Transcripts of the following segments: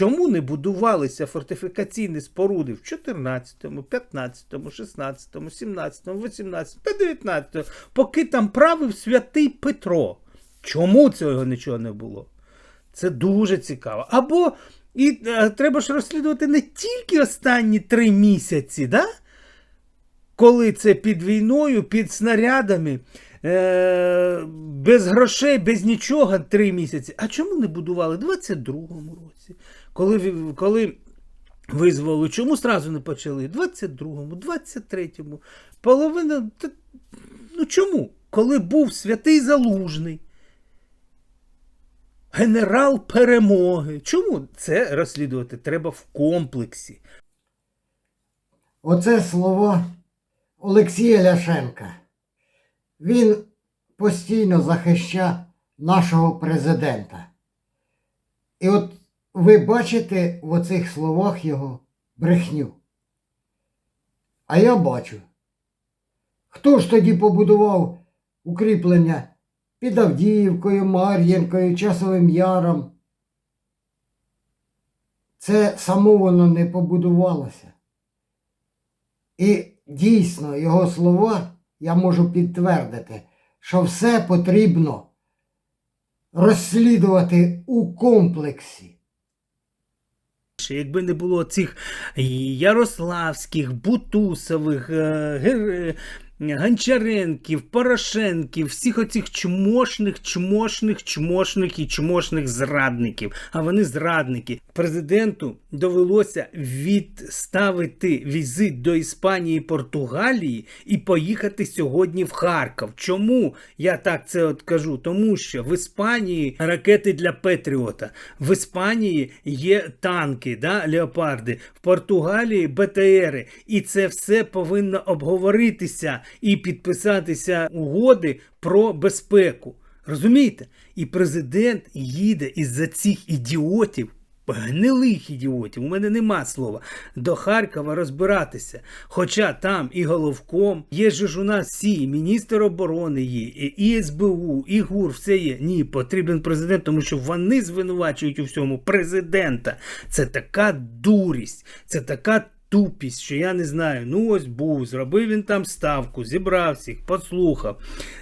Чому не будувалися фортифікаційні споруди в 14, 15, 16, 17, 18 та 19, поки там правив святий Петро? Чому цього нічого не було? Це дуже цікаво. Або і е, треба ж розслідувати не тільки останні три місяці, да? коли це під війною, під снарядами, е- без грошей, без нічого три місяці. А чому не будували в 22-му році? Коли, коли визвали, чому зразу не почали? 22-му, 23-му, половина. Ну чому? Коли був святий Залужний, генерал перемоги. Чому це розслідувати треба в комплексі? Оце слова Олексія Ляшенка. Він постійно захищає нашого президента. І от ви бачите в оцих словах його брехню. А я бачу. Хто ж тоді побудував укріплення під Авдіївкою, Мар'їнкою, Часовим Яром? Це само воно не побудувалося. І дійсно його слова я можу підтвердити, що все потрібно розслідувати у комплексі. Якби не було цих Ярославських, Бутусових, е, Гер- Гончаренків, Порошенків, всіх оцих чмошних, чмошних, чмошних і чмошних зрадників. А вони зрадники. Президенту довелося відставити візит до Іспанії і Португалії і поїхати сьогодні в Харків. Чому я так це от кажу? Тому що в Іспанії ракети для Петріота, в Іспанії є танки, да, леопарди, в Португалії БТРи. І це все повинно обговоритися і підписатися угоди про безпеку. Розумієте? І президент їде із-за цих ідіотів. Гнилих ідіотів, у мене нема слова, до Харкова розбиратися. Хоча там і головком, є же ж у нас всі, і міністр оборони є, і СБУ, і ГУР, все є. Ні, потрібен президент, тому що вони звинувачують у всьому президента. Це така дурість, це така тупість, що я не знаю. Ну ось був, зробив він там ставку, зібрав всіх, послухав.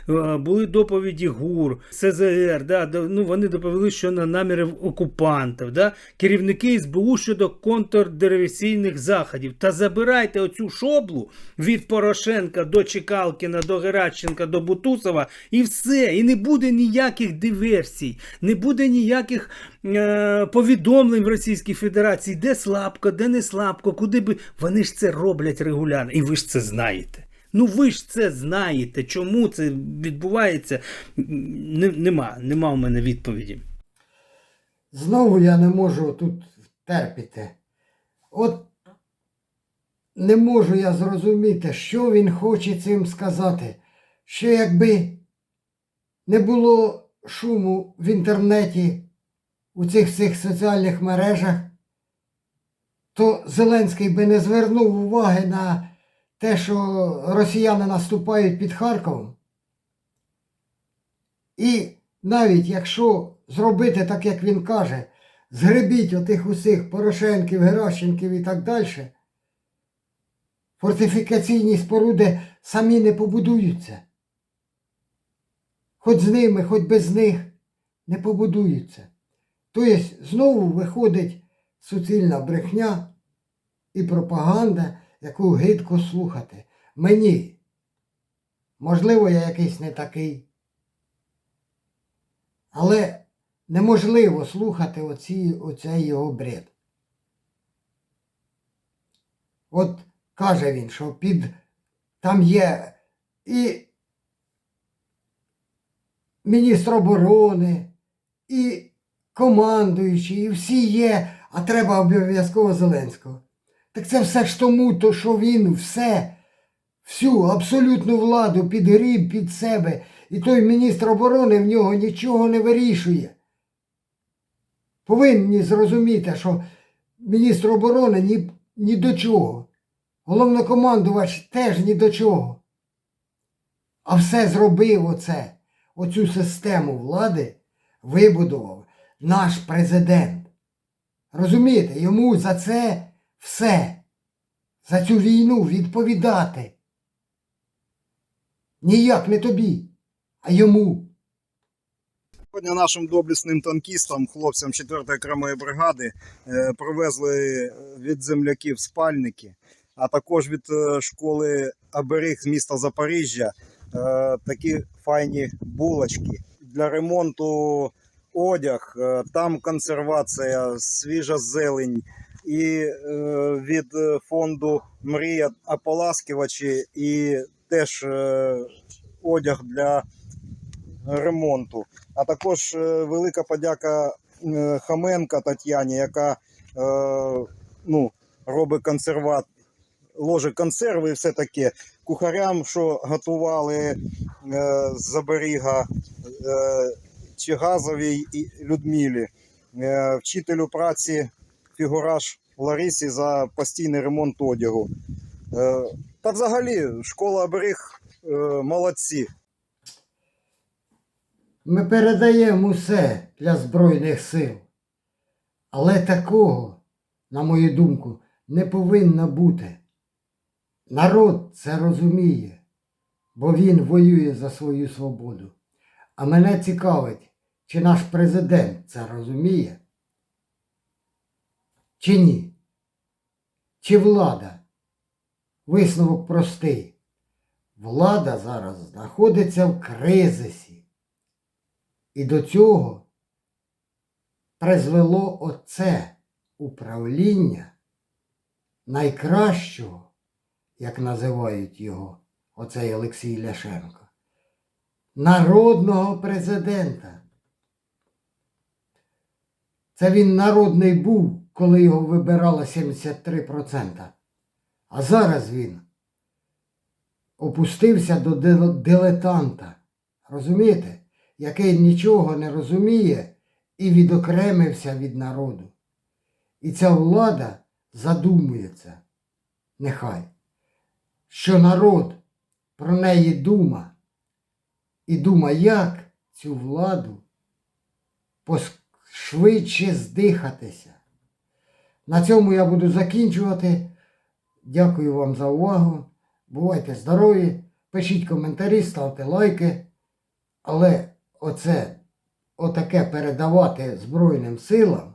Е, Були доповіді ГУР, СЗР, да, ну, вони доповіли, що на наміри окупантів, да, керівники СБУ щодо контрдеревесійних заходів. Та забирайте оцю шоблу від Порошенка до Чекалкіна, до Геращенка, до Бутусова, і все. І не буде ніяких диверсій, не буде ніяких е, повідомлень в Російській Федерації, де слабко, де не слабко, куди би. Вони ж це роблять регулярно, і ви ж це знаєте. Ну ви ж це знаєте. Чому це відбувається? Не- Нема, нема у мене відповіді. Знову я не можу тут терпіти. От не можу я зрозуміти, що він хоче цим сказати. Що якби не було шуму в інтернеті, у цих цих соціальних мережах, то Зеленський би не звернув уваги на те, що росіяни наступають під Харковом. І навіть якщо зробити так, як він каже, згребіть отих усіх Порошенків, Геращенків і так далі, фортифікаційні споруди самі не побудуються. Хоч з ними, хоч без них не побудуються. Тобто знову виходить суцільна брехня і пропаганда, яку гидко слухати. Мені. Можливо, я якийсь не такий. Але неможливо слухати оці, оцей його бред. От каже він, що під там є і міністр оборони, і командуючий, і всі є, а треба обов'язково Зеленського. Так це все ж тому, то що він все, всю абсолютну владу підгріб під себе, і той міністр оборони в нього нічого не вирішує. Повинні зрозуміти, що міністр оборони ні, ні до чого. Головнокомандувач теж ні до чого. А все зробив оце, оцю систему влади вибудував наш президент. Розумієте, йому за це все, за цю війну відповідати. Ніяк не тобі, а йому. Сьогодні нашим доблесним танкістам, хлопцям 4-ї окремої бригади, е, привезли від земляків спальники, а також від е, школи Аберіг з міста Запоріжжя е, такі файні булочки. Для ремонту одяг, е, там консервація, свіжа зелень. І е, від е, фонду Мрія ополаскувачі і теж одяг для ремонту. А також велика подяка Хаменка Тетяні, яка ну, робить консерват, ложить консерви і все таке. Кухарям, що готували з Заберіга е, Чигазовій і Людмилі, е, вчителю праці фігураж Ларисі за постійний ремонт одягу. Е, та взагалі, школа Оберіг е, молодці. Ми передаємо усе для Збройних сил. Але такого, на мою думку, не повинно бути. Народ це розуміє, бо він воює за свою свободу. А мене цікавить, чи наш президент це розуміє? Чи ні? Чи влада? Висновок простий. Влада зараз знаходиться в кризисі. І до цього призвело оце управління найкращого, як називають його, оцей Олексій Ляшенко, народного президента. Це він народний був, коли його вибирало 73%. А зараз він опустився до дилетанта. Розумієте? Який нічого не розуміє і відокремився від народу. І ця влада задумується, нехай, що народ про неї дума і дума, як цю владу швидше здихатися. На цьому я буду закінчувати. Дякую вам за увагу. Бувайте здорові, пишіть коментарі, ставте лайки. Але оце, отаке передавати Збройним силам,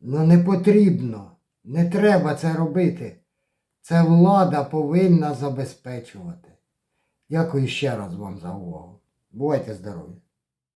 ну не потрібно, не треба це робити. Це влада повинна забезпечувати. Дякую ще раз вам за увагу. Бувайте здорові!